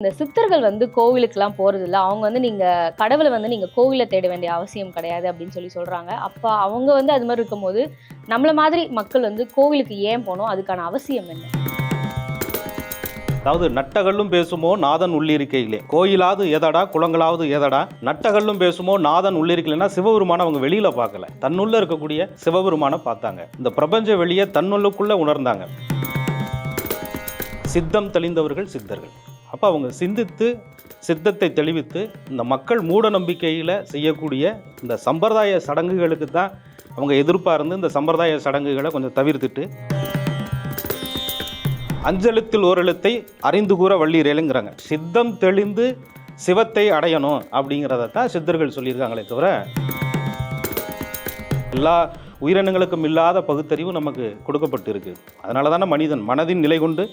இந்த சித்தர்கள் வந்து கோவிலுக்கெல்லாம் போறது அவங்க வந்து நீங்க கடவுளை வந்து நீங்க கோவிலை தேட வேண்டிய அவசியம் கிடையாது அப்படின்னு சொல்லி சொல்றாங்க. அப்போ அவங்க வந்து அது மாதிரி இருக்கும்போது நம்மள மாதிரி மக்கள் வந்து கோவிலுக்கு ஏன் போகணும்? அதுக்கான அவசியம் என்ன? அதாவது நட்டகல்லும் பேசுமோ நாதன் உள்ளிருக்கையிலே. கோயிலாவது எதடா குளங்களாவது எதடா நட்டகல்லும் பேசுமோ நாதன் உள்ளிருக்கலைன்னா சிவபெருமான அவங்க வெளியில பார்க்கல. தன்னுள்ள இருக்கக்கூடிய சிவபெருமான பார்த்தாங்க. இந்த பிரபஞ்ச வெளியே தன்னுள்ளுக்குள்ள உணர்ந்தாங்க. சித்தம் தெளிந்தவர்கள் சித்தர்கள். அப்போ அவங்க சிந்தித்து சித்தத்தை தெளிவித்து இந்த மக்கள் மூட நம்பிக்கையில் செய்யக்கூடிய இந்த சம்பிரதாய சடங்குகளுக்கு தான் அவங்க எதிர்ப்பாக இருந்து இந்த சம்பிரதாய சடங்குகளை கொஞ்சம் தவிர்த்துட்டு அஞ்செழுத்தில் ஓரெழுத்தை அறிந்து கூற வள்ளீரேலுங்கிறாங்க சித்தம் தெளிந்து சிவத்தை அடையணும் அப்படிங்கிறத தான் சித்தர்கள் சொல்லியிருக்காங்களே தவிர எல்லா உயிரினங்களுக்கும் இல்லாத பகுத்தறிவு நமக்கு கொடுக்கப்பட்டு இருக்குது அதனால தானே மனிதன் மனதின் நிலை கொண்டு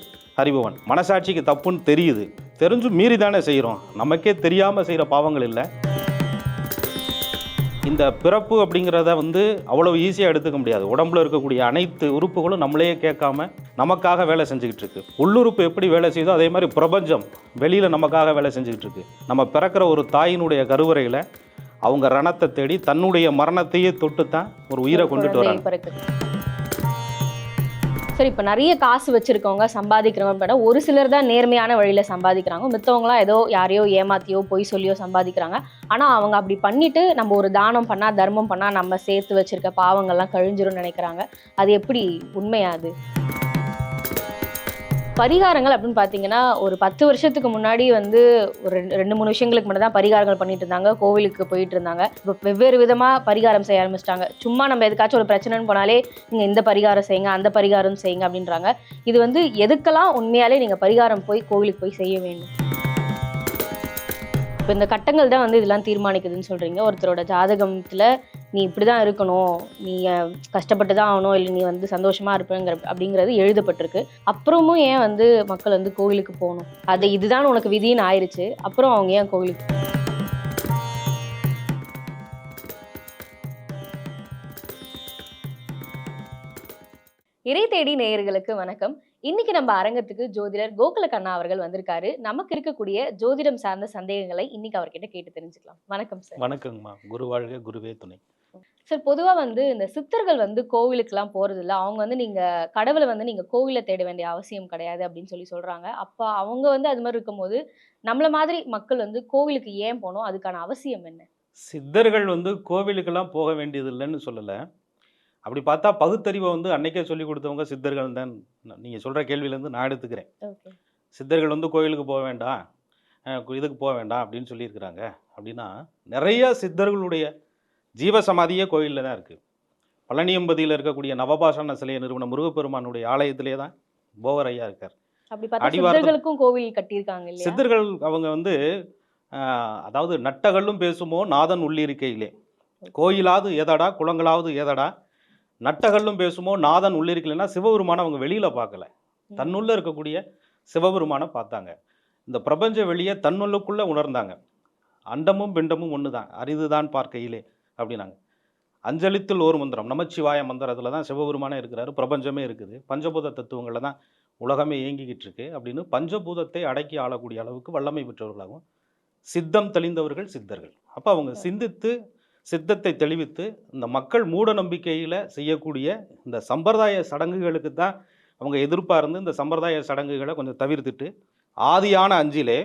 அறிபவன். மனசாட்சிக்கு தப்புன்னு தெரியுது. தெரிஞ்சு மீறி தானே செய்கிறோம் நமக்கே தெரியாமல் செய்கிற பாவங்கள் இல்லை. இந்த பிறப்பு அப்படிங்கிறத வந்து அவ்வளோ ஈஸியாக எடுத்துக்க முடியாது. உடம்புல இருக்கக்கூடிய அனைத்து உறுப்புகளும் நம்மளையே கேட்காம நமக்காக வேலை செஞ்சுக்கிட்டு இருக்கு. உள்ளுறுப்பு எப்படி வேலை செய்யுதோ அதே மாதிரி பிரபஞ்சம் வெளியில் நமக்காக வேலை செஞ்சுக்கிட்டு இருக்கு. நம்ம பிறக்கிற ஒரு தாயினுடைய கருவறையில் அவங்க ரணத்தை தேடி தன்னுடைய மரணத்தையே தொட்டு தான் ஒரு உயிரை கொண்டுட்டு வராங்க. சரி இப்ப நிறைய காசு வச்சிருக்கவங்க சம்பாதிக்கிறவங்க விட ஒரு சிலர் தான் நேர்மையான வழியில சம்பாதிக்கிறாங்க. மித்தவங்களாம் ஏதோ யாரையோ ஏமாத்தியோ பொய் சொல்லியோ சம்பாதிக்கிறாங்க. ஆனா அவங்க அப்படி பண்ணிட்டு நம்ம ஒரு தானம் பண்ணா தர்மம் பண்ணா நம்ம சேர்த்து வச்சிருக்க பாவங்கள்லாம் கழிஞ்சிரும்னு நினைக்கிறாங்க. அது எப்படி உண்மையா அது? பரிகாரங்கள் அப்படின்னு பார்த்தீங்கன்னா ஒரு பத்து வருஷத்துக்கு முன்னாடி வந்து ஒரு ரெண்டு ரெண்டு மூணு விஷயங்களுக்கு மட்டும் தான் பரிகாரங்கள் பண்ணிட்டு இருந்தாங்க. கோவிலுக்கு போயிட்டு இருந்தாங்க. இப்போ வெவ்வேறு விதமாக பரிகாரம் செய்ய ஆரம்பிச்சிட்டாங்க. சும்மா நம்ம எதுக்காச்சும் ஒரு பிரச்சனைன்னு போனாலே நீங்கள் இந்த பரிகாரம் செய்யுங்க அந்த பரிகாரம் செய்யுங்க அப்படின்றாங்க. இது வந்து எதுக்கெல்லாம் உண்மையாலே நீங்கள் பரிகாரம் போய் கோவிலுக்கு போய் செய்ய வேண்டும்? இப்போ இந்த கட்டங்கள் தான் வந்து இதெல்லாம் தீர்மானிக்குதுன்னு சொல்கிறீங்க ஒருத்தரோட ஜாதகத்தில் நீ இப்படி தான் இருக்கணும் நீ கஷ்டப்பட்டு தான் ஆகணும் இல்லை நீ வந்து சந்தோஷமாக இருப்பேங்கிற அப்படிங்கிறது எழுதப்பட்டிருக்கு. அப்புறமும் ஏன் வந்து மக்கள் வந்து கோவிலுக்கு போகணும்? அது இதுதான் உனக்கு விதின்னு ஆயிருச்சு. அப்புறம் அவங்க ஏன் கோவிலுக்கு இறை தேடி நேயர்களுக்கு வணக்கம். இன்னைக்கு நம்ம அரங்கத்துக்கு ஜோதிடர் கோகுல கண்ணா அவர்கள் வந்திருக்காரு. நமக்கு இருக்கக்கூடிய ஜோதிடம் சார்ந்த சந்தேகங்களை இன்னைக்கு அவர்கிட்ட கேட்டு தெரிஞ்சுக்கலாம். வணக்கம் சார். வணக்கங்கம்மா. குரு வாழ்க குருவே துணை. சார் பொதுவா வந்து இந்த சித்தர்கள் வந்து கோவிலுக்கெல்லாம் போறது இல்ல அவங்க வந்து நீங்க கடவுளை வந்து நீங்க கோவில தேட வேண்டிய அவசியம் கிடையாது அப்படின்னு சொல்லி சொல்றாங்க. அப்ப அவங்க வந்து அது மாதிரி இருக்கும்போது நம்மள மாதிரி மக்கள் வந்து கோவிலுக்கு ஏன் போகணும்? அதுக்கான அவசியம் என்ன? சித்தர்கள் வந்து கோவிலுக்கெல்லாம் போக வேண்டியது இல்லைன்னு சொல்லலை. அப்படி பார்த்தா பகுத்தறிவை வந்து அன்னைக்கே சொல்லி கொடுத்தவங்க சித்தர்கள் தான். நீங்கள் சொல்கிற கேள்வியிலேருந்து நான் எடுத்துக்கிறேன். சித்தர்கள் வந்து கோயிலுக்கு போக வேண்டாம். இதுக்கு போக வேண்டாம் அப்படின்னு சொல்லியிருக்கிறாங்க. அப்படின்னா நிறைய சித்தர்களுடைய ஜீவசமாதியே கோயிலில் தான் இருக்குது பழனியம்பதியில் இருக்கக்கூடிய நவபாஷான சிலையை நிறுவன முருகப்பெருமானுடைய ஆலயத்திலே தான் போவர் ஐயா இருக்கார். சித்தர்களுக்கும் கோவில் கட்டியிருக்காங்க சித்தர்கள் அவங்க வந்து அதாவது நட்டகல்லும் பேசுமோ நாதன் உள்ளிருக்கையிலே. கோயிலாவது எதடா குளங்களாவது எதடா நட்டகல்லும் பேசுமோ நாதன் உள்ளிருக்கலைன்னா சிவபெருமானை அவங்க வெளியில் பார்க்கல. தன்னுள்ள இருக்கக்கூடிய சிவபெருமானை பார்த்தாங்க. இந்த பிரபஞ்ச வெளியை தன்னுள்ளுக்குள்ளே உணர்ந்தாங்க. அண்டமும் பிண்டமும் ஒன்று தான் அரிதுதான் பார்க்கையிலே. அப்படின்னாங்க. அஞ்சலித்தில் ஒரு மந்திரம். நமச்சிவாய மந்திரத்தில் தான் சிவபெருமானே இருக்கிறாரு. பிரபஞ்சமே இருக்குது. பஞ்சபூத தத்துவங்களில் தான் உலகமே இயங்கிக்கிட்டு இருக்கு அப்படின்னு பஞ்சபூதத்தை அடக்கி ஆளக்கூடிய அளவுக்கு வல்லமை பெற்றவர்களாகவும் சித்தம் தெளிந்தவர்கள் சித்தர்கள். அப்போ அவங்க சிந்தித்து சித்தத்தை தெளிவித்து இந்த மக்கள் மூட நம்பிக்கையில் செய்யக்கூடிய இந்த சம்பிரதாய சடங்குகளுக்கு தான் அவங்க எதிர்ப்பாக இருந்து இந்த சம்பிரதாய சடங்குகளை கொஞ்சம் தவிர்த்துட்டு ஆதியான அஞ்சிலே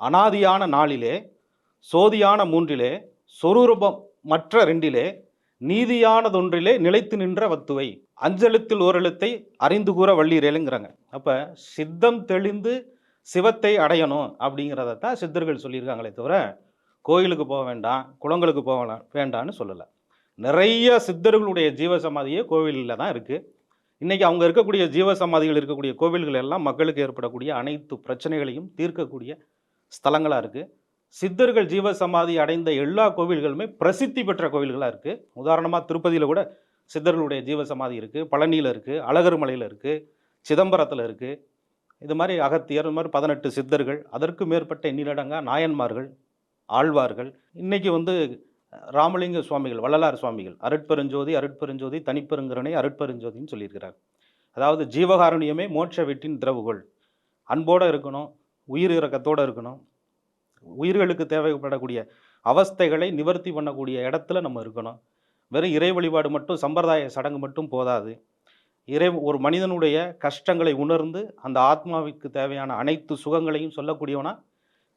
அனாதியான நாளிலே சோதியான மூன்றிலே சொரூபம் மற்ற ரெண்டிலே நீதியானதொன்றிலே நிலைத்து நின்ற வத்துவை அஞ்செழுத்தில் ஓரெழுத்தை அறிந்து கூற வள்ளீரேலுங்கிறாங்க அப்போ சித்தம் தெளிந்து சிவத்தை அடையணும் அப்படிங்கிறத தான் சித்தர்கள் சொல்லியிருக்காங்களே தவிர கோயிலுக்கு போக வேண்டாம் குளங்களுக்கு போக வேண்டான்னு சொல்லலை. நிறைய சித்தர்களுடைய ஜீவசமாதியே கோவிலில் தான் இருக்குது இன்றைக்கி அவங்க இருக்கக்கூடிய ஜீவசமாதிகள் இருக்கக்கூடிய கோவில்கள் எல்லாம் மக்களுக்கு ஏற்படக்கூடிய அனைத்து பிரச்சனைகளையும் தீர்க்கக்கூடிய ஸ்தலங்களாக இருக்குது சித்தர்கள் ஜீவசமாதி அடைந்த எல்லா கோவில்களுமே பிரசித்தி பெற்ற கோவில்களாக இருக்குது உதாரணமாக திருப்பதியில் கூட சித்தர்களுடைய ஜீவசமாதி இருக்குது பழனியில் இருக்குது அழகர்மலையில் இருக்குது சிதம்பரத்தில் இருக்குது இது மாதிரி அகத்தியர் இது மாதிரி பதினெட்டு சித்தர்கள் அதற்கு மேற்பட்ட எண்ணிலடங்கா நாயன்மார்கள் ஆழ்வார்கள். இன்றைக்கி வந்து ராமலிங்க சுவாமிகள் வள்ளலார் சுவாமிகள் அருட்பெருஞ்சோதி அருட்பெருஞ்சோதி தனிப்பெருங்கிறனை அருட்பெருஞ்சோதின்னு சொல்லியிருக்கிறார் அதாவது ஜீவகாருண்யமே மோட்ச வீட்டின் திரவுகோள் அன்போடு இருக்கணும் உயிர் இறக்கத்தோடு இருக்கணும். உயிர்களுக்கு தேவைப்படக்கூடிய அவஸ்தைகளை நிவர்த்தி பண்ணக்கூடிய இடத்துல நம்ம இருக்கணும். வெறும் இறை வழிபாடு மட்டும் சம்பிரதாய சடங்கு மட்டும் போதாது. இறை ஒரு மனிதனுடைய கஷ்டங்களை உணர்ந்து அந்த ஆத்மாவிற்கு தேவையான அனைத்து சுகங்களையும் சொல்லக்கூடியவனா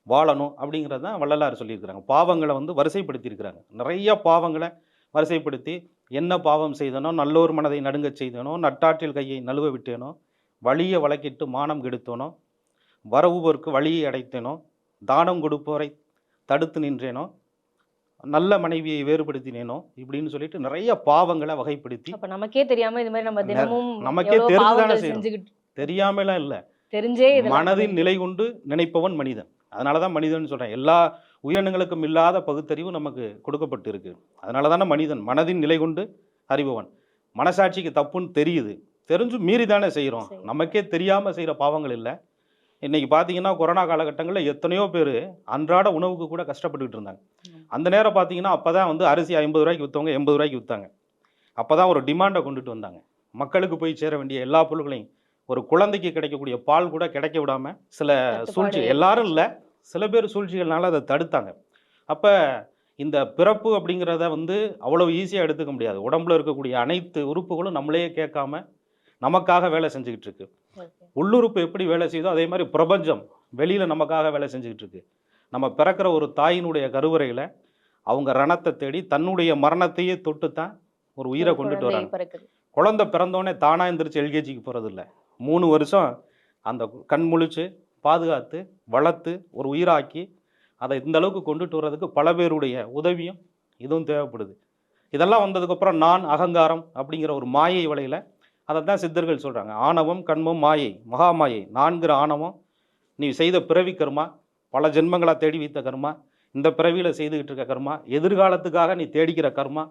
வாழணும் அப்படிங்கிறது தான் வள்ளலார் சொல்லியிருக்கிறாங்க. பாவங்களை வந்து வரிசைப்படுத்தியிருக்கிறாங்க. நிறைய பாவங்களை வரிசைப்படுத்தி என்ன பாவம் செய்தனோ நல்லோர் மனதை நடுங்கச் செய்தனோ நட்டாற்றில் கையை நழுவ விட்டேனோ வழியை வழக்கிட்டு மானம் கெடுத்தனோ வரவுபோருக்கு வழியை அடைத்தேனோ தானம் கொடுப்போரை தடுத்து நின்றேனோ? நல்ல மனைவியை வேறுபடுத்தினேனோ? இப்படின்னு சொல்லிட்டு நிறைய பாவங்களை வகைப்படுத்தி அப்ப நமக்கே தெரியாம இது மாதிரி நம்ம தினமும் நமக்கே தெரிஞ்சுதானே. செஞ்சுக்கிட்டு தெரியாமலாம் இல்லை. தெரிஞ்சே மனதின் நிலை கொண்டு நினைப்பவன் மனிதன். அதனால தான் மனிதன் சொல்கிறேன் எல்லா உயிரினங்களுக்கும் இல்லாத பகுத்தறிவு நமக்கு கொடுக்கப்பட்டு இருக்கு அதனால தானே மனிதன் மனதின் நிலை கொண்டு அறிபவன். மனசாட்சிக்கு தப்புன்னு தெரியுது. தெரிஞ்சு மீறி தானே செய்கிறோம். நமக்கே தெரியாமல் செய்கிற பாவங்கள் இல்லை. இன்னைக்கு பார்த்தீங்கன்னா கொரோனா காலகட்டங்களில் எத்தனையோ பேர் அன்றாட உணவுக்கு கூட கஷ்டப்பட்டுக்கிட்டு இருந்தாங்க. அந்த நேரம் பார்த்தீங்கன்னா அப்போ தான் வந்து அரிசி ஐம்பது ரூபாய்க்கு விற்றவங்க எண்பது ரூபாய்க்கு விற்றாங்க அப்போ தான் ஒரு டிமாண்டை கொண்டுட்டு வந்தாங்க. மக்களுக்கு போய் சேர வேண்டிய எல்லா பொருட்களையும் ஒரு குழந்தைக்கு கிடைக்கக்கூடிய பால் கூட கிடைக்க விடாம சில சூழ்ச்சி எல்லாரும் இல்லை சில பேர் சூழ்ச்சிகள்னால அதை தடுத்தாங்க. அப்போ இந்த பிறப்பு அப்படிங்கிறத வந்து அவ்வளவு ஈஸியாக எடுத்துக்க முடியாது. உடம்புல இருக்கக்கூடிய அனைத்து உறுப்புகளும் நம்மளையே கேட்காம நமக்காக வேலை செஞ்சுக்கிட்டு இருக்கு. உள்ளுறுப்பு எப்படி வேலை செய்யுதோ அதே மாதிரி பிரபஞ்சம் வெளியில் நமக்காக வேலை செஞ்சுக்கிட்டு இருக்கு. நம்ம பிறக்கிற ஒரு தாயினுடைய கருவறையில் அவங்க ரணத்தை தேடி தன்னுடைய மரணத்தையே தொட்டு தான் ஒரு உயிரை கொண்டுட்டு வராங்க. குழந்தை பிறந்தோடனே தானா எந்திரிச்சு எல்கேஜிக்கு போகிறது இல்லை மூணு வருஷம் அந்த கண் முழிச்சு பாதுகாத்து வளர்த்து ஒரு உயிராக்கி அதை இந்த அளவுக்கு கொண்டுட்டு வர்றதுக்கு பல பேருடைய உதவியும் இதுவும் தேவைப்படுது. இதெல்லாம் வந்ததுக்கப்புறம் நான் அகங்காரம் அப்படிங்கிற ஒரு மாயை வலையில் அதை தான் சித்தர்கள் சொல்கிறாங்க ஆணவம் கண்மம் மாயை மகாமாயை நான்கிற ஆணவம் நீ செய்த பிறவி கர்மா பல ஜென்மங்களாக தேடி வைத்த கர்மா இந்த பிறவியில் செய்துக்கிட்டு இருக்க கர்மா எதிர்காலத்துக்காக நீ தேடிக்கிற கர்மா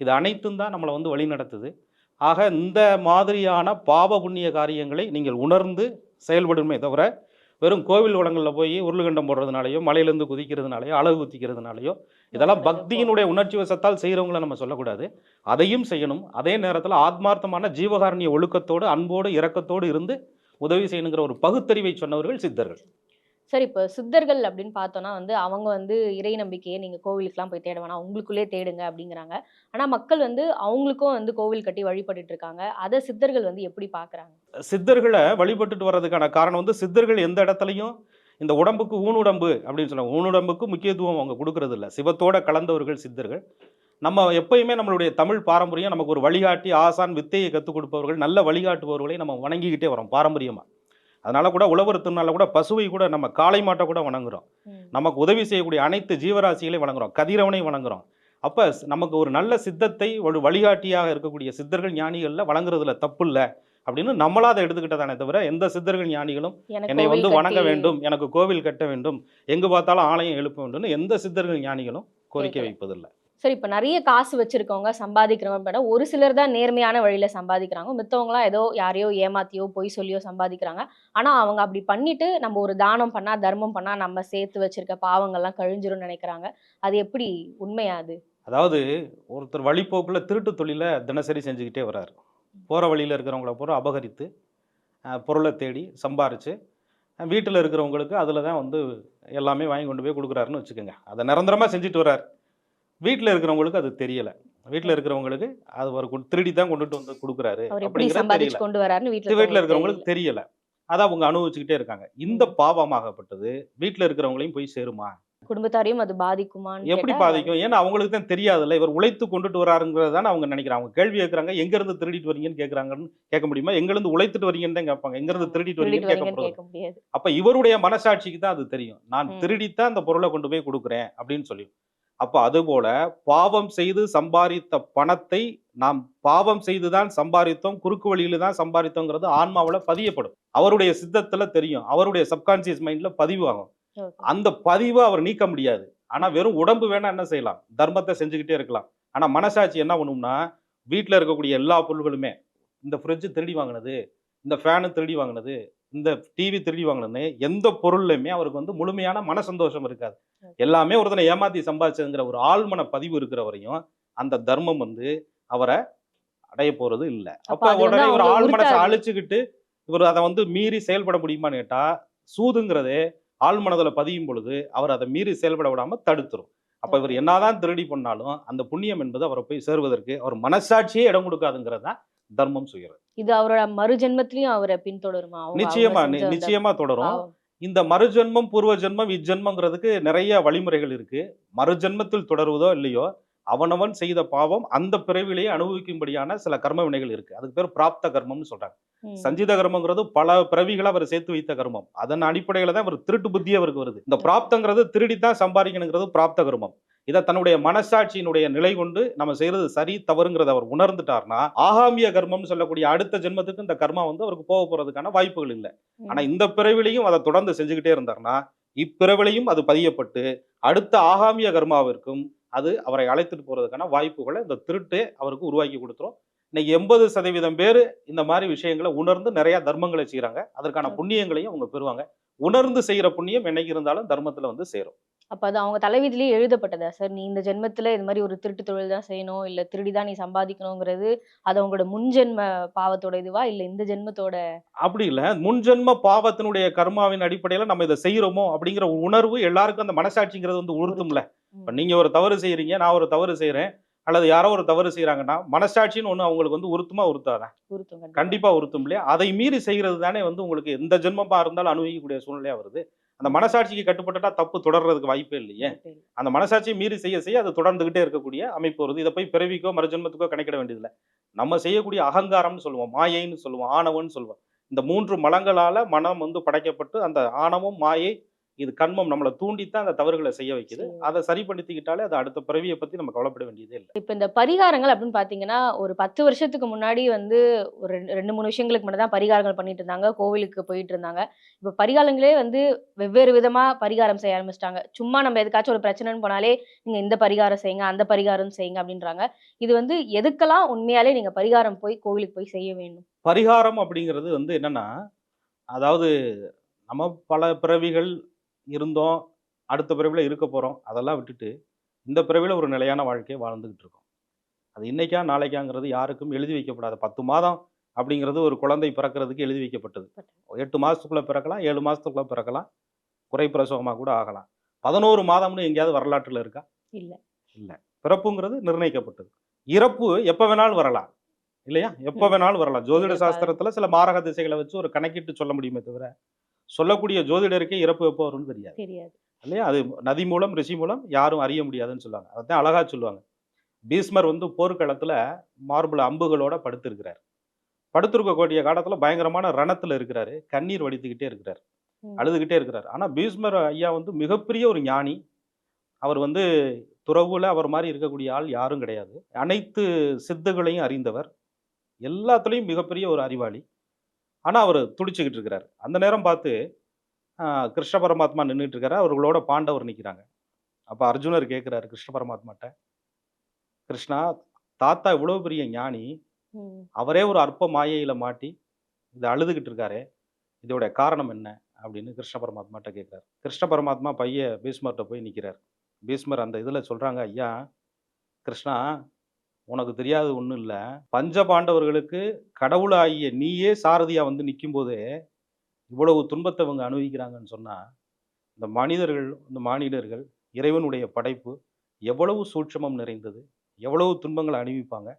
இது அனைத்தும் தான் நம்மளை வந்து வழி நடத்துது ஆக இந்த மாதிரியான பாவ புண்ணிய காரியங்களை நீங்கள் உணர்ந்து செயல்படுமே தவிர வெறும் கோவில் வளங்களில் போய் உருளுகண்டம் போடுறதுனாலையோ மலையிலேருந்து குதிக்கிறதுனாலையோ அழகு குத்திக்கிறதுனாலையோ இதெல்லாம் பக்தியினுடைய உணர்ச்சி வசத்தால் செய்கிறவங்கள நம்ம சொல்லக்கூடாது. அதையும் செய்யணும். அதே நேரத்தில் ஆத்மார்த்தமான ஜீவகாரணிய ஒழுக்கத்தோடு அன்போடு இரக்கத்தோடு இருந்து உதவி செய்யணுங்கிற ஒரு பகுத்தறிவை சொன்னவர்கள் சித்தர்கள். சரி இப்போ சித்தர்கள் அப்படின்னு பார்த்தோம்னா வந்து அவங்க வந்து இறை நம்பிக்கையை நீங்கள் கோவிலுக்குலாம் போய் தேட வேணாம். உங்களுக்குள்ளே தேடுங்க அப்படிங்கிறாங்க. ஆனால் மக்கள் வந்து அவங்களுக்கும் வந்து கோவில் கட்டி வழிபட்டுட்டு இருக்காங்க. அதை சித்தர்கள் வந்து எப்படி பார்க்குறாங்க சித்தர்களை வழிபட்டுட்டு வர்றதுக்கான காரணம் வந்து சித்தர்கள் எந்த இடத்துலையும் இந்த உடம்புக்கு ஊனுடம்பு அப்படின்னு சொல்லுவாங்க. ஊனுடம்புக்கு முக்கியத்துவம் அவங்க கொடுக்கறது இல்லை சிவத்தோட கலந்தவர்கள் சித்தர்கள். நம்ம எப்பயுமே நம்மளுடைய தமிழ் பாரம்பரியம் நமக்கு ஒரு வழிகாட்டி ஆசான் வித்தையை கற்றுக் கொடுப்பவர்கள் நல்ல வழிகாட்டுபவர்களை நம்ம வணங்கிக்கிட்டே வரோம் பாரம்பரியமாக அதனால கூட உழவர் திருநாளில் கூட பசுவை கூட நம்ம காளை மாட்டை கூட வணங்குறோம். நமக்கு உதவி செய்யக்கூடிய அனைத்து ஜீவராசிகளையும் வணங்குறோம் கதிரவனை வணங்குறோம் அப்போ நமக்கு ஒரு நல்ல சித்தத்தை ஒரு வழிகாட்டியாக இருக்கக்கூடிய சித்தர்கள் ஞானிகளில் வணங்குறதுல தப்பு இல்லை அப்படின்னு நம்மளா அதை எடுத்துக்கிட்டதானே தவிர எந்த சித்தர்கள் ஞானிகளும் என்னை வந்து வணங்க வேண்டும் எனக்கு கோவில் கட்ட வேண்டும் எங்கு பார்த்தாலும் ஆலயம் எழுப்ப வேண்டும்னு எந்த சித்தர்கள் ஞானிகளும் கோரிக்கை. வைப்பதில்லை சரி இப்போ நிறைய காசு வச்சிருக்கவங்க சம்பாதிக்கிறவங்க பார்த்தா ஒரு சிலர் தான் நேர்மையான வழியில் சம்பாதிக்கிறாங்க. மித்தவங்களாம் ஏதோ யாரையோ ஏமாத்தியோ பொய் சொல்லியோ சம்பாதிக்கிறாங்க. ஆனால் அவங்க அப்படி பண்ணிட்டு நம்ம ஒரு தானம் பண்ணால் தர்மம் பண்ணால் நம்ம சேர்த்து வச்சிருக்க பாவங்கள்லாம் கழிஞ்சிரும்னு நினைக்கிறாங்க. அது எப்படி உண்மையாது அதாவது ஒருத்தர் வழிபோக்கில் திருட்டு தொழிலை தினசரி செஞ்சுக்கிட்டே வர்றாரு. போகிற வழியில் இருக்கிறவங்கள பூரா அபகரித்து பொருளை தேடி சம்பாரித்து வீட்டில் இருக்கிறவங்களுக்கு அதில் தான் வந்து எல்லாமே வாங்கி கொண்டு போய் கொடுக்குறாருன்னு வச்சுக்கோங்க. அதை நிரந்தரமாக செஞ்சுட்டு வர்றாரு. வீட்டில் இருக்கிறவங்களுக்கு அது தெரியலை. வீட்டில் இருக்கிறவங்களுக்கு அது ஒரு திருடி தான் கொண்டுட்டு வந்து கொடுக்குறாரு அப்படிங்கிறது கொண்டு வராருன்னு வீட்டுல இருக்கிறவங்களுக்கு தெரியல. அதை அவங்க அனுபவிச்சுக்கிட்டே இருக்காங்க. இந்த பாவமாகப்பட்டது வீட்டில் இருக்கிறவங்களையும் போய் சேருமா. குடும்பத்தாரையும் அது பாதிக்குமான்னு எப்படி பாதிக்கும்? ஏன்னா அவங்களுக்கு தான் தெரியாதுல்ல. இவர் உழைத்து கொண்டுட்டு வராருங்கிறது தானே அவங்க நினைக்கிறாங்க. அவங்க கேள்வி கேட்கறாங்க. எங்க இருந்து திருடிட்டு வரீங்கன்னு கேட்கறாங்கன்னு கேட்க முடியுமா? எங்க இருந்து உழைத்துட்டு வரீங்கன்னு தான் கேட்பாங்க. எங்க இருந்து திருடிட்டு வரீங்கன்னு கேட்க முடியாது. அப்ப இவருடைய மனசாட்சிக்கு தான் அது தெரியும். நான். திருடித்தான் அந்த பொருளை கொண்டு போய் கொடுக்குறேன் அப்படின்னு சொல்லி அப்ப அதுபோல பாவம் செய்து சம்பாதித்த பணத்தை நாம் பாவம் செய்துதான் சம்பாதித்தோம் குறுக்கு வழியில தான் சம்பாதித்தோங்கிறது ஆன்மாவுல பதியப்படும். அவருடைய சித்தத்துல தெரியும். அவருடைய சப்கான்சியஸ் மைண்ட்ல பதிவாகும் Okay. அந்த பதிவை அவர் நீக்க முடியாது. ஆனா வெறும் உடம்பு வேணா என்ன செய்யலாம்? தர்மத்தை செஞ்சுக்கிட்டே இருக்கலாம். ஆனா மனசாட்சி என்ன பண்ணும்னா வீட்டில் இருக்கக்கூடிய எல்லா பொருள்களுமே இந்த ஃப்ரிட்ஜ் திருடி வாங்கினது இந்த ஃபேனு திருடி வாங்கினது இந்த டிவி திருடி வாங்கினது எந்த பொருள்லையுமே அவருக்கு வந்து முழுமையான மன சந்தோஷம் இருக்காது எல்லாமே ஒருத்தனை ஏமாத்தி சம்பாதிச்சதுங்கிற ஒரு ஆழ்மன பதிவு இருக்கிற வரையும் அந்த தர்மம் வந்து அவரை அடைய போறது இல்லை. அப்ப உடனே ஒரு அவங்களை ஆழ் மனசை உறுத்தாது. அழிச்சுக்கிட்டு இவர் அதை வந்து மீறி செயல்பட முடியுமான்னு கேட்டா சூதுங்கிறதே ஆள் மனதில் பதியும் பொழுது அவர் அதை மீறி செயல்பட விடாம தடுத்துரும். அப்ப இவர் என்னதான் திருடி பண்ணாலும் அந்த புண்ணியம் என்பது அவரை போய் சேருவதற்கு அவர் மனசாட்சியே இடம் கொடுக்காதுங்கிறது தான் தர்மம் செய்கிறது இது அவரோட மறு ஜென்மத்திலயும் அவரை பின்தொடருமா? நிச்சயமா நிச்சயமா தொடரும். இந்த மறுஜென்மம் பூர்வ ஜென்மம் இஜ்ஜென்மங்கிறதுக்கு நிறைய வழிமுறைகள் இருக்கு. மறுஜென்மத்தில் தொடருவதோ இல்லையோ அவனவன் செய்த பாவம் அந்த பிறவிலேயே அனுபவிக்கும்படியான சில கர்ம வினைகள் இருக்கு. அதுக்கு பேர் பிராப்த கர்மம்னு சொல்றாங்க. சஞ்சித கர்மங்கிறது பல பிறவிகளை அவர் சேர்த்து வைத்த கர்மம். அதன் அடிப்படையில தான் அவர் திருட்டு புத்தி அவருக்கு வருது. இந்த பிராப்தங்கிறது திருடித்தான் சம்பாதிக்கணுங்கிறது பிராப்த கர்மம். இதை தன்னுடைய மனசாட்சியினுடைய நிலை கொண்டு நம்ம செய்யறது சரி தவறுங்கிறத அவர் உணர்ந்துட்டார்னா ஆகாமிய கர்மம்னு சொல்லக்கூடிய அடுத்த ஜென்மத்துக்கு இந்த கர்மா வந்து அவருக்கு போக போறதுக்கான வாய்ப்புகள் இல்லை. ஆனா இந்த பிறவிலையும் அதை தொடர்ந்து செஞ்சுக்கிட்டே இருந்தார்னா இப்பிறவிலையும் அது பதியப்பட்டு அடுத்த ஆகாமிய கர்மாவிற்கும் அது அவரை அழைத்துட்டு போறதுக்கான வாய்ப்புகளை இந்த திருட்டு அவருக்கு உருவாக்கி கொடுத்துரும். இன்னைக்கு எண்பது சதவீதம் பேர் இந்த மாதிரி விஷயங்களை உணர்ந்து நிறைய தர்மங்களை செய்றாங்க. அதற்கான. புண்ணியங்களையும் அவங்க பெறுவாங்க. உணர்ந்து செய்யற புண்ணியம் என்னைக்கு இருந்தாலும் தர்மத்துல வந்து சேரும். அப்ப அது அவங்க தலைவிதிலேயே எழுதப்பட்டதா. சார் நீ இந்த ஜென்மத்துல இது மாதிரி ஒரு திருட்டு தொழில் தான் செய்யணும் இல்ல திருடி தான் நீ சம்பாதிக்கணுங்கிறது அது அவங்களோட முன்ஜென்ம பாவத்தோட இதுவா இல்ல இந்த ஜென்மத்தோட? அப்படி இல்ல. முன்ஜென்ம பாவத்தினுடைய கர்மாவின் அடிப்படையில நம்ம இதை செய்யறோமோ அப்படிங்கிற உணர்வு எல்லாருக்கும் அந்த மனசாட்சிங்கிறது வந்து உறுத்தும்ல. இப்ப நீங்க ஒரு தவறு செய்யறீங்க நான் ஒரு தவறு செய்யறேன் அல்லது யாரோ ஒரு தவறு செய்யறாங்கன்னா மனசாட்சின்னு ஒண்ணு அவங்களுக்கு வந்து உறுத்துமா உறுத்தாதா? உறுத்தும் கண்டிப்பா. கண்டிப்பா உறுத்தும் இல்லையா? அதை மீறி செய்யறது தானே வந்து உங்களுக்கு எந்த ஜென்மமா இருந்தாலும் அனுபவிக்கக்கூடிய சூழ்நிலையா வருது. அந்த மனசாட்சிக்கு கட்டுப்பட்டுட்டா தப்பு தொடர்றதுக்கு வாய்ப்பே இல்லையே. அந்த மனசாட்சியை மீறி செய்ய செய்ய அது தொடர்ந்துகிட்டே இருக்கக்கூடிய அமைப்பு வருது. இதை போய் பிறவிக்கோ மறுஜென்மத்துக்கோ கணக்கிட வேண்டியதில்லை. நம்ம செய்யக்கூடிய அகங்காரம்னு சொல்லுவோம் மாயைன்னு சொல்லுவோம் ஆணவம்னு சொல்லுவோம். இந்த மூன்று மலங்களால மனம் வந்து படைக்கப்பட்டு அந்த ஆணவம் மாயை இது கண்மம் நம்மளை தூண்டித்தான் அந்த தவறுகளை செய்ய வைக்குது. சரி. அதை சரிப்படுத்திக்கிட்டாலே அது அடுத்த பிறவியை பத்தி நம்ம கவலைப்பட வேண்டியதே இல்லை. இப்ப இந்த பரிகாரங்கள் அப்படின்னு பாத்தீங்கன்னா ஒரு பத்து வருஷத்துக்கு முன்னாடி வந்து ஒரு ரெண்டு- மூணு விஷயங்களுக்கு மட்டும் தான் பரிகாரங்கள் பண்ணிட்டு இருந்தாங்க. கோவிலுக்கு போயிட்டு இருந்தாங்க. இப்ப பரிகாரங்களே வந்து வெவ்வேறு விதமா பரிகாரம் செய்ய ஆரம்பிச்சிட்டாங்க. சும்மா நம்ம எதுக்காச்சும் ஒரு பிரச்சனைன்னு போனாலே நீங்க இந்த பரிகாரம் செய்யுங்க அந்த பரிகாரம் செய்யுங்க அப்படின்றாங்க. இது வந்து எதுக்கெல்லாம் உண்மையாலே நீங்க பரிகாரம் போய் கோவிலுக்கு போய் செய்ய வேணும் பரிகாரம் அப்படிங்கிறது வந்து என்னன்னா அதாவது நம்ம பல பிறவிகள் இருந்தோம் அடுத்த பிறவில இருக்க போறோம் அதெல்லாம் விட்டுட்டு இந்த பிறவில ஒரு நிலையான வாழ்க்கையை வாழ்ந்துகிட்டு இருக்கோம். அது இன்னைக்கா நாளைக்காங்கிறது யாருக்கும் எழுதி வைக்கப்படாத. பத்து மாதம் அப்படிங்கிறது ஒரு குழந்தை பிறக்கிறதுக்கு எழுதி வைக்கப்பட்டது. எட்டு மாசத்துக்குள்ள பிறக்கலாம் ஏழு மாசத்துக்குள்ள பிறக்கலாம் குறை பிரசவமாக கூட ஆகலாம். பதினோரு மாதம்னு எங்கேயாவது வரலாற்றுல இருக்கா? இல்ல. பிறப்புங்கிறது நிர்ணயிக்கப்பட்டது. இறப்பு எப்ப வேணாலும் வரலாம். இல்லையா? எப்ப. வேணாலும் வரலாம். ஜோதிட. சாஸ்திரத்துல சில மாரக திசைகளை வச்சு ஒரு கணக்கிட்டு சொல்ல முடியுமே தவிர சொல்லக்கூடிய ஜோதிடருக்கே இறப்பு எப்போ வரும்னு தெரியாது. தெரியாது. இல்லையா? அது நதி மூலம் ரிஷி மூலம் யாரும் அறிய முடியாதுன்னு சொல்லுவாங்க. அதான் அழகா சொல்லுவாங்க. பீஸ்மர் வந்து போர்க்களத்துல மார்பிள் அம்புகளோட படுத்திருக்கிறார். படுத்திருக்கக்கூடிய காலத்துல பயங்கரமான ரணத்துல இருக்கிறாரு. கண்ணீர் வடித்துக்கிட்டே இருக்கிறார். அழுதுகிட்டே இருக்கிறார். ஆனா பீஸ்மர் ஐயா வந்து மிகப்பெரிய ஒரு ஞானி. அவர் வந்து துறவுல அவர் மாதிரி இருக்கக்கூடிய ஆள் யாரும் கிடையாது. அனைத்து சித்துகளையும் அறிந்தவர். எல்லாத்துலேயும் மிகப்பெரிய ஒரு அறிவாளி. ஆனா அவர் துடிச்சுக்கிட்டு இருக்கிறார். அந்த நேரம் பார்த்து கிருஷ்ண பரமாத்மா நின்றுட்டு இருக்காரு. அவர்களோட பாண்டவர் நிற்கிறாங்க அப்போ அர்ஜுனர் கேட்குறாரு கிருஷ்ண பரமாத்மாட்ட கிருஷ்ணா தாத்தா இவ்வளவு பெரிய ஞானி. அவரே ஒரு அற்ப மாயையில மாட்டி இதை அழுதுகிட்டு இருக்காரே. இதோட காரணம் என்ன? அப்படின்னு கிருஷ்ண பரமாத்மாட்ட கேட்குறாரு. கிருஷ்ண பரமாத்மா பைய பீஸ்மர்கிட்ட போய் நிற்கிறார் பீஸ்மர் அந்த இதில் சொல்கிறாங்க ஐயா கிருஷ்ணா உனக்கு தெரியாது ஒன்றும் இல்லை. பஞ்ச பாண்டவர்களுக்கு கடவுளாகிய நீயே சாரதியாக வந்து நிற்கும்போதே இவ்வளவு துன்பத்தை இவங்க அனுபவிக்கிறாங்கன்னு சொன்னால் இந்த மனிதர்கள் இந்த மானிடர்கள் இறைவனுடைய படைப்பு எவ்வளவு சூட்சமம் நிறைந்தது எவ்வளவு துன்பங்களை அனுபவிப்பாங்க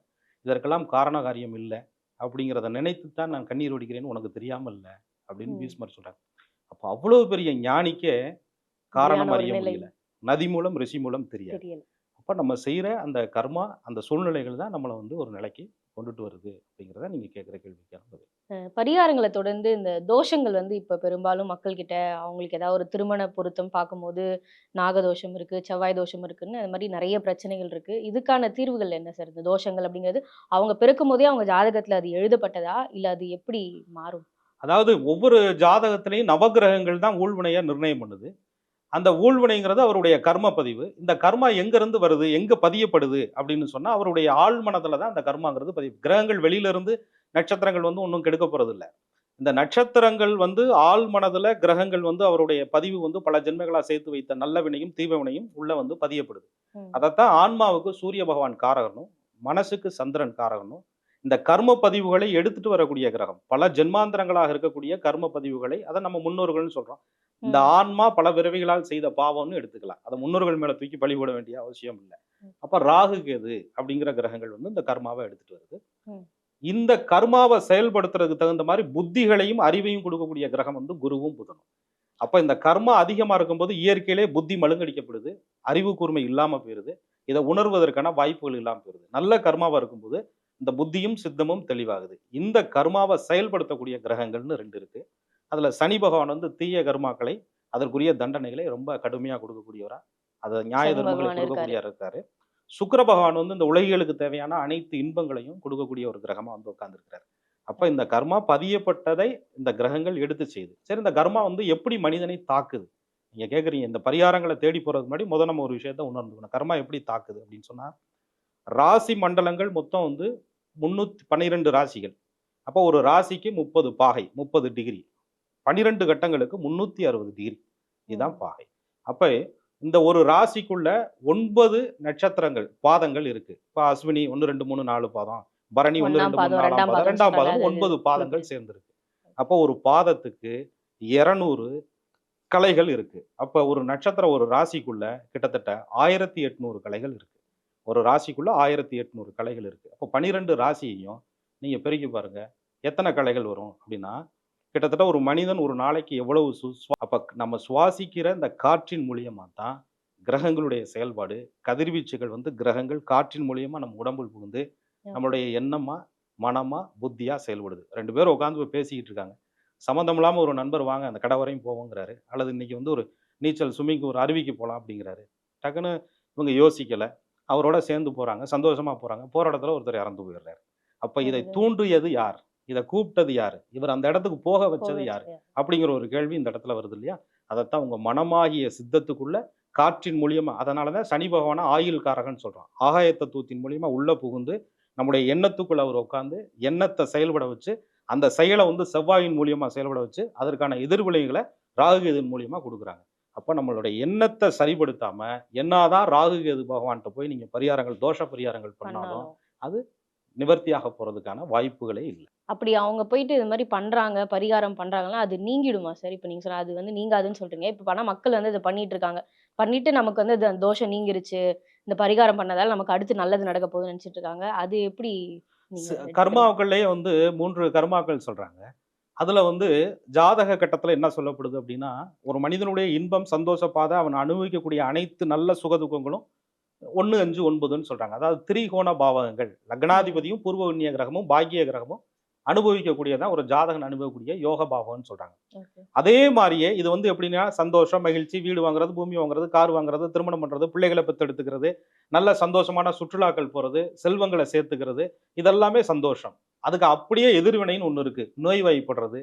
இதற்கெல்லாம் காரண காரியம் இல்லை அப்படிங்கிறத நினைத்து தான் நான் கண்ணீர் வடிக்கிறேன்னு உனக்கு தெரியாமல் இல்லை அப்படின்னு. பீஸ்மர் சொல்றாங்க அப்போ அவ்வளவு பெரிய ஞானிக்கே காரணம் அறிய. முடியல. நதி மூலம் ரிஷி மூலம் தெரியாது. அப்போ நம்ம செய்கிற அந்த கர்மா அந்த சூழ்நிலைகள் தான் நம்மளை வந்து ஒரு நிலைக்கு கொண்டுட்டு வருது அப்படிங்கிறத நீங்கள் கேட்குற கேள்விக்கான பதில் அஹ் பரிகாரங்களை தொடர்ந்து இந்த தோஷங்கள் வந்து இப்ப பெரும்பாலும் மக்கள் கிட்ட அவங்களுக்கு ஏதாவது ஒரு திருமண பொருத்தம் பார்க்கும்போது நாகதோஷம் இருக்கு செவ்வாய் தோஷம் இருக்குன்னு அது மாதிரி நிறைய பிரச்சனைகள் இருக்கு. இதுக்கான தீர்வுகள் என்ன சார்? இந்த தோஷங்கள் அப்படிங்கிறது அவங்க பிறக்கும் போதே அவங்க ஜாதகத்துல அது எழுதப்பட்டதா? இல்ல அது எப்படி மாறும்? அதாவது ஒவ்வொரு ஜாதகத்திலையும் நவகிரகங்கள் தான் ஊழ்வினையை நிர்ணயம் பண்ணுது. அந்த ஊழ்வினைங்கிறது அவருடைய கர்ம பதிவு. இந்த கர்மா எங்கேருந்து வருது? எங்கே பதியப்படுது? அப்படின்னு சொன்னால் அவருடைய ஆழ் மனதில் தான் அந்த கர்மாங்கிறது பதிவு கிரகங்கள் வெளியில இருந்து நட்சத்திரங்கள் வந்து ஒன்றும் கெடுக்க போகிறது இல்லை இந்த நட்சத்திரங்கள் வந்து ஆழ் மனதில் கிரகங்கள் வந்து அவருடைய பதிவு வந்து பல ஜென்மங்களாக சேர்த்து வைத்த நல்ல வினையும் தீவ வினையும் உள்ள வந்து பதியப்படுது. அதைத்தான் ஆன்மாவுக்கு சூரிய பகவான் காரகனும் மனசுக்கு சந்திரன் காரகனும் இந்த கர்ம பதிவுகளை எடுத்துட்டு வரக்கூடிய கிரகம். பல ஜென்மாந்திரங்களாக இருக்கக்கூடிய கர்ம பதிவுகளை அதை நம்ம முன்னோர்கள்னு சொல்றோம். இந்த. ஆன்மா பல பிறவிகளால் செய்த பாவம்னு எடுத்துக்கலாம். அதை முன்னோர்கள் மேல தூக்கி பழி போட வேண்டிய அவசியம் இல்லை. அப்ப ராகு கேது அப்படிங்கிற கிரகங்கள் வந்து இந்த கர்மாவை எடுத்துட்டு வருது. இந்த கர்மாவை செயல்படுத்துறதுக்கு தகுந்த மாதிரி புத்திகளையும் அறிவையும் கொடுக்கக்கூடிய கிரகம் வந்து குருவும் புதனும். அப்ப இந்த கர்மா அதிகமா இருக்கும்போது இயற்கையிலே புத்தி மழுங்கடிக்கப்படுது. அறிவு கூர்மை இல்லாம போயிருது. இதை உணர்வதற்கான வாய்ப்புகள் இல்லாம போயிருது. நல்ல கர்மாவா இருக்கும்போது இந்த புத்தியும் சித்தமும் தெளிவாகுது. இந்த கர்மாவை செயல்படுத்தக்கூடிய கிரகங்கள்னு ரெண்டு இருக்கு. அதுல சனி பகவான் வந்து தீய கர்மாக்களை அதற்குரிய தண்டனைகளை ரொம்ப கடுமையா கொடுக்கக்கூடியவரா. அதை நியாய தர்மங்களை கொடுக்கக்கூடியவரா இருக்காரு. சுக்கிர பகவான் வந்து இந்த உலகிகளுக்கு தேவையான அனைத்து இன்பங்களையும் கொடுக்கக்கூடிய ஒரு கிரகமா வந்து உட்கார்ந்துருக்காரு அப்ப இந்த கர்மா பதியப்பட்டதை இந்த கிரகங்கள் எடுத்து செய்யுது. சரி இந்த கர்மா வந்து எப்படி மனிதனை தாக்குது? நீங்க கேக்குறீங்க இந்த பரிகாரங்களை தேடி போறதுக்கு முன்னாடி முதல் நம்ம ஒரு விஷயத்த உணர்ந்துக்கணும். கர்மா எப்படி தாக்குது அப்படின்னு சொன்னா ராசி மண்டலங்கள் மொத்தம் வந்து முன்னூத்தி பன்னிரெண்டு ராசிகள். அப்போ ஒரு ராசிக்கு முப்பது பாகை முப்பது டிகிரி பன்னிரெண்டு கட்டங்களுக்கு முன்னூத்தி அறுபது டிகிரி இதுதான் பாகை. அப்ப இந்த ஒரு ராசிக்குள்ள ஒன்பது நட்சத்திரங்கள் பாதங்கள் இருக்கு. இப்போ அஸ்வினி ஒன்று ரெண்டு மூணு நாலு பாதம். பரணி ஒன்று ரெண்டு மூணு நாலாம் ரெண்டாம் பாதம். ரெண்டாம் பாதம் ஒன்பது. பாதங்கள் சேர்ந்திருக்கு. அப்போ ஒரு பாதத்துக்கு இருநூறு கலைகள் இருக்கு. அப்ப ஒரு நட்சத்திரம் ஒரு ராசிக்குள்ள கிட்டத்தட்ட ஆயிரத்தி எட்நூறு கலைகள் இருக்கு. ஒரு ராசிக்குள்ள ஆயிரத்தி எட்நூறு கலைகள் இருக்கு. அப்போ பனிரெண்டு ராசியையும் நீங்க பெருக்கி பாருங்க. எத்தனை கலைகள் வரும் அப்படின்னா கிட்டத்தட்ட ஒரு மனிதன் ஒரு நாளைக்கு எவ்வளவு சு அப்ப நம்ம சுவாசிக்கிற இந்த காற்றின் மூலியமா தான் கிரகங்களுடைய செயல்பாடு கதிர்வீச்சுகள் வந்து கிரகங்கள் காற்றின் மூலியமா நம்ம உடம்புல புகுந்து நம்மளுடைய எண்ணமா மனமா புத்தியா செயல்படுது. ரெண்டு பேரும் உட்காந்து போய் பேசிக்கிட்டு இருக்காங்க. சம்மந்தம் இல்லாம ஒரு நண்பர் வாங்க அந்த கடை வரையும் போவோங்கிறாரு. அல்லது இன்னைக்கு வந்து ஒரு நீச்சல் ஸ்விம்மிங் ஒரு அருவிக்கு போகலாம் அப்படிங்கிறாரு. டக்குன்னு இவங்க யோசிக்கல. அவரோட சேர்ந்து போறாங்க சந்தோஷமா போறாங்க. போற இடத்துல ஒருத்தர் இறந்து போயிடுறாரு. அப்ப இதை. தூண்டியது யார்? இதை கூப்பிட்டது யார்? இவர் அந்த இடத்துக்கு போக வச்சது யார். அப்படிங்கிற ஒரு கேள்வி இந்த இடத்துல வருது இல்லையா? அதைத்தான் உங்க மனமாகிய சித்தத்துக்குள்ள காற்றின் மூலியமா அதனாலதான் சனி பகவான ஆயுள் காரகன்னு சொல்றோம் ஆகாய தத்துவத்தின் மூலியமா உள்ள புகுந்து நம்முடைய எண்ணத்துக்குள்ள அவர் உட்காந்து எண்ணத்தை செயல்பட வச்சு அந்த செயலை வந்து செவ்வாயின் மூலியமா செயல்பட வச்சு அதற்கான எதிர்விளைவுகளை ராகுகேதுன் மூலியமா கொடுக்குறாங்க. அப்போ நம்மளுடைய எண்ணத்தை சரிப்படுத்தாம என்னதான் ராகுகேது பகவான்கிட்ட போய் நீங்க பரிகாரங்கள் தோஷ பரிகாரங்கள் பண்ணாலும் பண்ணாலும். நிவர்த்தியாக போறதுக்கான வாய்ப்புகளே இல்லை. அப்படி அவங்க போயிட்டு இது மாதிரி பண்றாங்க பரிகாரம் பண்றாங்கன்னா அது நீங்கிடுமா? சார் இப்போ நீங்க சொன்ன அது வந்து நீங்காதுன்னு சொல்றீங்க. இப்போ பண்ணா மக்கள் வந்து இதை பண்ணிட்டு இருக்காங்க. பண்ணிட்டு நமக்கு வந்து இது தோஷம் நீங்கிருச்சு. இந்த பரிகாரம் பண்ணதால நமக்கு அடுத்து நல்லது நடக்க போகுதுன்னு நினைச்சிட்டு இருக்காங்க. அது எப்படி? கர்மாக்கள்லயே வந்து மூன்று கர்மாக்கள் சொல்றாங்க. அதுல வந்து ஜாதக கட்டத்துல என்ன சொல்லப்படுது அப்படின்னா ஒரு மனிதனுடைய இன்பம் சந்தோஷ பாதை அவன் அனுபவிக்கக்கூடிய அனைத்து நல்ல சுகதுக்கங்களும் ஒன்று அஞ்சு ஒன்பதுன்னு சொல்றாங்க. அதாவது திரிகோண பாவகங்கள். லக்னாதிபதியும் பூர்வ புண்ணிய கிரகமும் பாக்கிய கிரகமும் அனுபவிக்கக்கூடியதான் ஒரு ஜாதகன் அனுபவிக்கக்கூடிய யோக பாவம்னு சொல்றாங்க. Okay. அதே மாதிரியே இது வந்து எப்படின்னா சந்தோஷம் மகிழ்ச்சி வீடு வாங்குறது பூமி வாங்குறது கார் வாங்குறது திருமணம் பண்றது பிள்ளைகளை பெத்தெடுத்துக்கிறது நல்ல சந்தோஷமான சுற்றுலாக்கள் போறது செல்வங்களை சேர்த்துக்கிறது இதெல்லாமே சந்தோஷம். அதுக்கு அப்படியே எதிர்வினைன்னு ஒண்ணு இருக்கு நோய்வாய்ப்படுறது.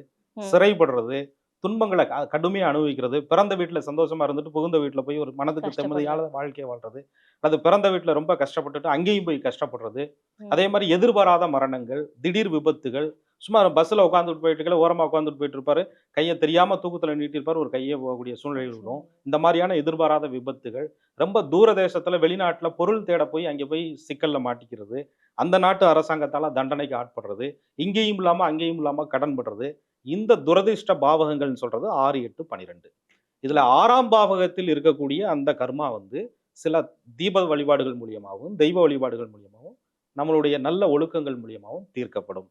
சிறைப்படுறது துன்பங்களை க- கடுமையா அனுபவிக்கிறது பிறந்த வீட்டுல சந்தோஷமா இருந்துட்டு புகுந்த வீட்டுல போய் ஒரு மனதுக்கு. தெம்மதியான வாழ்க்கையை வாழ்றது அது பிறந்த வீட்டுல ரொம்ப கஷ்டப்பட்டுட்டு அங்கேயும் போய் கஷ்டப்படுறது. அதே மாதிரி எதிர்பாராத மரணங்கள் திடீர் விபத்துகள் சும்மா பஸ்ஸில் உட்காந்துட்டு போயிட்டு இருக்கல ஓரமாக உட்காந்துட்டு போயிட்டு இருப்பாரு. கையை தெரியாமல் தூக்கத்தில் நீட்டிருப்பார் ஒரு கையை போகக்கூடிய சூழ்நிலைகள் இருக்கும். இந்த மாதிரியான எதிர்பாராத விபத்துகள் ரொம்ப தூர தேசத்தில் வெளிநாட்டில் பொருள் தேட போய் அங்கே போய் சிக்கலில் மாட்டிக்கிறது அந்த நாட்டு அரசாங்கத்தால் தண்டனைக்கு ஆட்படுறது இங்கேயும் இல்லாமல் அங்கேயும் இல்லாமல் கடன் படுறது இந்த துரதிர்ஷ்ட பாவகங்கள்னு சொல்கிறது ஆறு எட்டு பனிரெண்டு. இதில் ஆறாம் பாவகத்தில் இருக்கக்கூடிய அந்த கர்மா வந்து சில தீப வழிபாடுகள் மூலியமாகவும் தெய்வ வழிபாடுகள் மூலியமாகவும் நம்மளுடைய நல்ல ஒழுக்கங்கள் மூலியமாகவும் தீர்க்கப்படும்.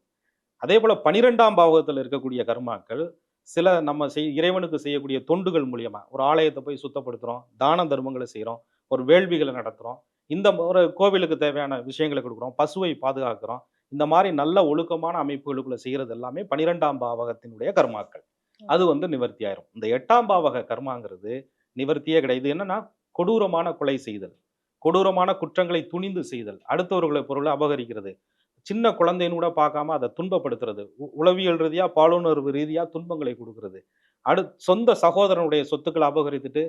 அதே போல பனிரெண்டாம் பாவகத்தில் இருக்கக்கூடிய கர்மாக்கள் சில நம்ம செய் இறைவனுக்கு செய்யக்கூடிய தொண்டுகள் மூலியமா ஒரு ஆலயத்தை போய் சுத்தப்படுத்துறோம் தான தர்மங்களை செய்கிறோம் ஒரு வேள்விகளை நடத்துகிறோம் இந்த ஒரு கோவிலுக்கு தேவையான விஷயங்களை கொடுக்குறோம் பசுவை பாதுகாக்கிறோம் இந்த மாதிரி நல்ல ஒழுக்கமான அமைப்புகளுக்குள்ள செய்யறது எல்லாமே பனிரெண்டாம் பாவகத்தினுடைய கர்மாக்கள். அது வந்து நிவர்த்தி ஆயிரும். இந்த எட்டாம் பாவக கர்மாங்கிறது நிவர்த்தியே கிடையாது. என்னன்னா கொடூரமான கொலை செய்தல் கொடூரமான குற்றங்களை துணிந்து செய்தல் அடுத்தவர்களை பொருளை அபகரிக்கிறது சின்ன குழந்தைன்னு கூட பார்க்காம அதை துன்பப்படுத்துறது. உளவியல் ரீதியா பாலுணர்வு ரீதியா துன்பங்களை கொடுக்கிறது. அடு சொந்த சகோதரனுடைய சொத்துக்களை அபகரித்துட்டு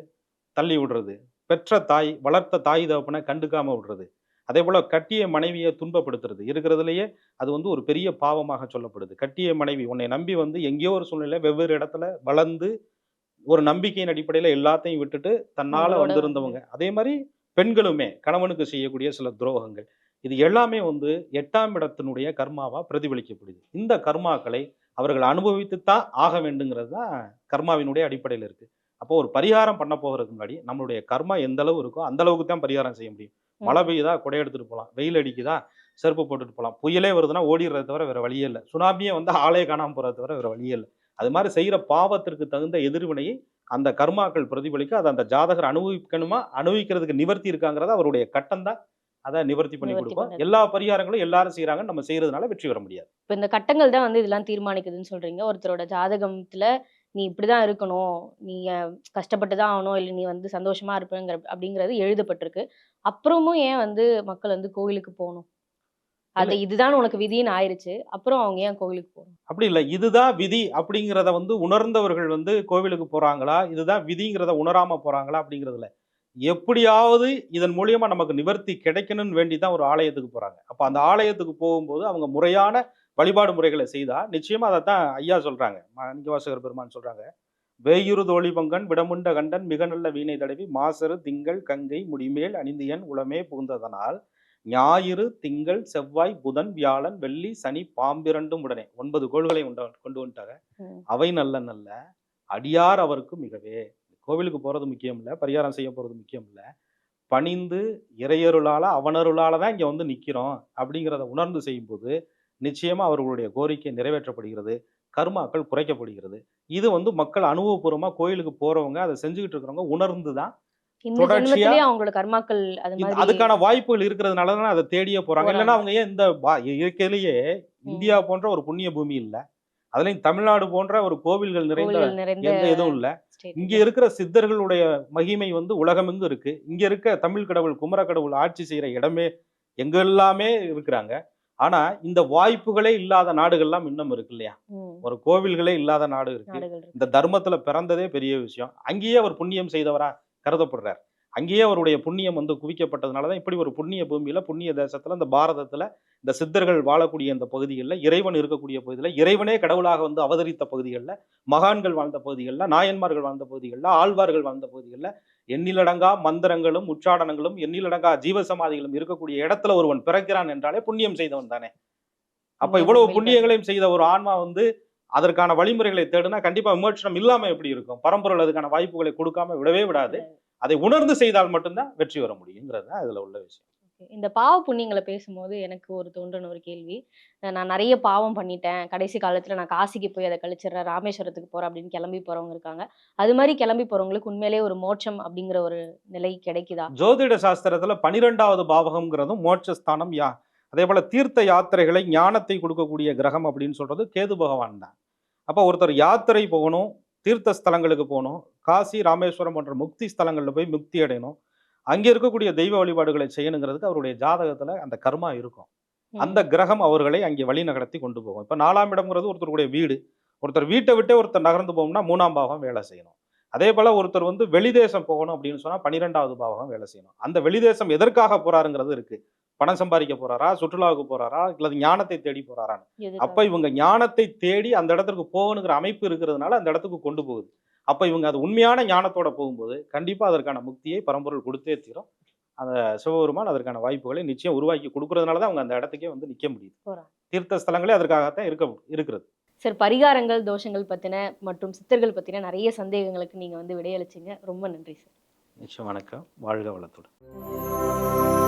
தள்ளி விடுறது. பெற்ற தாய் வளர்த்த தாய் தகப்பனை கண்டுக்காம விடுறது. அதே போல கட்டிய மனைவியை துன்பப்படுத்துறது. இருக்கிறதுலயே அது வந்து ஒரு பெரிய பாவமாக சொல்லப்படுது. கட்டிய மனைவி உன்னை நம்பி வந்து எங்கேயோ ஒரு சூழ்நிலை வெவ்வேறு இடத்துல வளர்ந்து ஒரு நம்பிக்கையின் அடிப்படையில எல்லாத்தையும் விட்டுட்டு தன்னால வந்திருந்தவங்க. அதே மாதிரி பெண்களுமே கணவனுக்கு செய்யக்கூடிய சில துரோகங்கள். இது எல்லாமே வந்து எட்டாம் இடத்தினுடைய கர்மாவா பிரதிபலிக்கப்படுது. இந்த கர்மாக்களை அவர்கள் அனுபவித்து தான் ஆக வேண்டுங்கிறது தான் கர்மாவினுடைய அடிப்படையில் இருக்கு. அப்போ ஒரு பரிகாரம் பண்ண போகிறதுக்கு முன்னாடி நம்மளுடைய கர்மா எந்த அளவு இருக்கோ அந்த அளவுக்கு தான் பரிகாரம் செய்ய முடியும். மழை பெய்யுதா குடை எடுத்துட்டு போகலாம். வெயில் அடிக்குதா செருப்பு போட்டுட்டு போகலாம். புயலே வருதுன்னா ஓடிடுறத தவிர வேற வழியே இல்லை. சுனாமியே வந்து ஆளே காணாம போறத தவிர வேற வழியே இல்லை. அது மாதிரி செய்யற பாவத்திற்கு தகுந்த எதிர்வினையை அந்த கர்மாக்கள் பிரதிபலிக்க அதை அந்த ஜாதகர் அனுபவிக்கணுமா அனுபவிக்கிறதுக்கு நிவர்த்தி இருக்காங்கிறத அவருடைய கட்டம் தான் அதை நிவர்த்தி பண்ணி கொடுக்கும். எல்லா பரிகாரங்களும் எல்லாரும் செய்யறாங்க நம்ம செய்யறதுனால வெற்றி பெற முடியாது. இப்போ இந்த கட்டங்கள் தான் வந்து இதெல்லாம் தீர்மானிக்குதுன்னு சொல்றீங்க. ஒருத்தரோட ஜாதகத்துல நீ இப்படிதான் இருக்கணும் நீ கஷ்டப்பட்டு தான் ஆகணும் இல்லை நீ வந்து சந்தோஷமா இருப்பேங்கிற அப்படிங்கிறது எழுதப்பட்டிருக்கு. அப்புறமும் ஏன் வந்து மக்கள் வந்து கோவிலுக்கு போகணும்? அது இதுதான் உனக்கு விதின்னு ஆயிருச்சு. அப்புறம் அவங்க ஏன் கோவிலுக்கு போகணும்? அப்படி இல்லை. இதுதான் விதி அப்படிங்கிறத வந்து உணர்ந்தவர்கள் வந்து கோவிலுக்கு போறாங்களா? இதுதான் விதிங்கிறத உணராம போறாங்களா? அப்படிங்கிறதுல எப்படியாவது இதன் மூலியமா நமக்கு நிவர்த்தி கிடைக்கணும்னு வேண்டி தான் ஒரு ஆலயத்துக்கு போறாங்க. அப்ப அந்த ஆலயத்துக்கு போகும்போது அவங்க முறையான வழிபாடு முறைகளை செய்தா நிச்சயமா அதை தான் ஐயா சொல்றாங்க. மாணிக்கவாசகர் பெருமான் சொல்றாங்க. வேயுறு தோழி பங்கன் விடமுண்ட கண்டன் மிக நல்ல வீணை தடவி மாசரு திங்கள் கங்கை முடிமேல் அணிந்தியன் உளமே புகுந்ததனால் ஞாயிறு திங்கள் செவ்வாய் புதன் வியாழன் வெள்ளி சனி பாம்பிரண்டும் உடனே. ஒன்பது கோள்களை கொண்டு வந்துட்டாங்க. அவை நல்ல நல்ல அடியார் அவருக்கு மிகவே. கோவிலுக்கு போறது முக்கியம் இல்லை பரிகாரம் செய்ய போறது முக்கியம் இல்லை பணிந்து இறையருளால அவனருளால தான் இங்க வந்து நிக்கிறோம் அப்படிங்கிறத உணர்ந்து செய்யும்போது நிச்சயமா அவர்களுடைய கோரிக்கை நிறைவேற்றப்படுகிறது கர்மாக்கள் குறைக்கப்படுகிறது. இது வந்து மக்கள் அனுபவபூர்வமா கோயிலுக்கு போறவங்க அதை செஞ்சுக்கிட்டு இருக்கிறவங்க உணர்ந்து தான் அதுக்கான வாய்ப்புகள் இருக்கிறதுனால தான் அதை தேடியே போறாங்க. இல்லைன்னா அவங்க ஏன் இந்த இயற்கையிலேயே இந்தியா போன்ற ஒரு புண்ணிய பூமி இல்ல. அதுலயும் தமிழ்நாடு போன்ற ஒரு கோவில்கள் நிறைந்த எந்த இதுவும் இல்ல. இங்க இருக்கிற சித்தர்களுடைய மகிமை வந்து உலகமெங்கும் இருக்கு. இங்க இருக்க தமிழ் கடவுள் குமர கடவுள் ஆட்சி செய்யற இடமே எங்க எல்லாமே இருக்கிறாங்க. ஆனா இந்த வாய்ப்புகளே இல்லாத நாடுகள்லாம் இன்னும் இருக்கு இல்லையா? ஒரு கோவில்களே இல்லாத நாடு இருக்கு. இந்த தர்மத்துல பிறந்ததே பெரிய விஷயம். அங்கேயே அவர் புண்ணியம் செய்தவரா கருதப்படுறார். அங்கேயே அவருடைய புண்ணியம் வந்து குவிக்கப்பட்டதுனால தான் இப்படி ஒரு புண்ணிய பூமியில புண்ணிய தேசத்துல இந்த பாரதத்துல இந்த சித்தர்கள் வாழக்கூடிய இந்த பகுதிகளில் இறைவன் இருக்கக்கூடிய பகுதியில் இறைவனே கடவுளாக வந்து அவதரித்த பகுதிகளில் மகான்கள் வாழ்ந்த பகுதிகளில் நாயன்மார்கள் வாழ்ந்த பகுதிகளில் ஆழ்வார்கள் வாழ்ந்த பகுதிகளில் எண்ணிலடங்கா மந்திரங்களும் உச்சாடனங்களும் எண்ணிலடங்கா ஜீவசமாதிகளும் இருக்கக்கூடிய இடத்துல ஒருவன் பிறக்கிறான் என்றாலே புண்ணியம் செய்தவன் தானே. அப்ப இவ்வளவு. புண்ணியங்களையும் செய்த ஒரு ஆன்மா வந்து அதற்கான வழிமுறைகளை தேடுனா கண்டிப்பா விமோசனம் இல்லாம எப்படி இருக்கும்? பரம்பொருள் அதுக்கான வாய்ப்புகளை கொடுக்காம விடவே விடாது. அதை உணர்ந்து செய்தால் மட்டும்தான் வெற்றி வர முடியுங்கிறது தான் இதுல உள்ள விஷயம். இந்த பாவ புண்ணியங்களை பேசும்போது எனக்கு ஒரு தோன்றின ஒரு கேள்வி. நான் நிறைய பாவம் பண்ணிட்டேன். கடைசி காலத்துல நான் காசிக்கு போய் அதை கழிச்சிடுறேன். ராமேஸ்வரத்துக்கு போறேன் அப்படின்னு கிளம்பி போறவங்க இருக்காங்க. அது மாதிரி கிளம்பி போறவங்களுக்கு உண்மையிலேயே ஒரு மோட்சம் அப்படிங்கிற ஒரு நிலை கிடைக்குதா? ஜோதிட சாஸ்திரத்துல பனிரெண்டாவது பாவகம்ங்கிறதும் மோட்சஸ்தானம் யா அதே போல தீர்த்த யாத்திரைகளை ஞானத்தை கொடுக்கக்கூடிய கிரகம் அப்படின்னு சொல்றது கேது பகவான் தான். அப்போ ஒருத்தர் யாத்திரை போகணும் தீர்த்த ஸ்தலங்களுக்கு போகணும். காசி ராமேஸ்வரம் போன்ற முக்தி ஸ்தலங்களில் போய் முக்தி அடையணும். அங்கே இருக்கக்கூடிய தெய்வ வழிபாடுகளை செய்யணுங்கிறதுக்கு அவருடைய ஜாதகத்துல அந்த கர்மா இருக்கும். அந்த கிரகம் அவர்களை அங்கே வழி நகர்த்தி கொண்டு போகும். இப்போ நாலாம் இடம்ங்கிறது ஒருத்தருடைய வீடு. ஒருத்தர் வீட்டை விட்டே ஒருத்தர் நகர்ந்து போகணும்னா மூணாம் பாவம் வேலை செய்யணும். அதே போல ஒருத்தர் வந்து வெளிதேசம் போகணும் அப்படின்னு சொன்னா பன்னிரெண்டாவது பாவகம் வேலை செய்யணும். அந்த வெளிதேசம் எதற்காக போறாருங்கிறது இருக்கு. பணம் சம்பாதிக்க போறாரா? சுற்றுலாவுக்கு போறாரா? இல்லது ஞானத்தை தேடி போறாரான்னு? அப்ப இவங்க ஞானத்தை தேடி அந்த இடத்துக்கு போகணுங்கிற அமைப்பு இருக்கிறதுனால அந்த இடத்துக்கு கொண்டு போகுது. அப்ப இவங்க அது உண்மையான ஞானத்தோட போகும்போது கண்டிப்பா அதற்கான முக்தியை பரம்பொருள் கொடுத்தே தீரும். அந்த சிவபெருமான் அதற்கான வாய்ப்புகளை நிச்சயம் உருவாக்கி கொடுக்கறதுனால தான் அவங்க அந்த இடத்துக்கே வந்து நிக்க முடியுது. தீர்த்த ஸ்தலங்களே அதற்காகத்தான் இருக்க இருக்கிறது. சரி பரிகாரங்கள் தோஷங்கள் பத்தின மற்றும் சித்தர்கள் பத்தின நிறைய சந்தேகங்களுக்கு நீங்க வந்து விடையளிச்சீங்க. ரொம்ப நன்றி சார். நிச்சயம் வணக்கம். வாழ்க வளத்துடன்.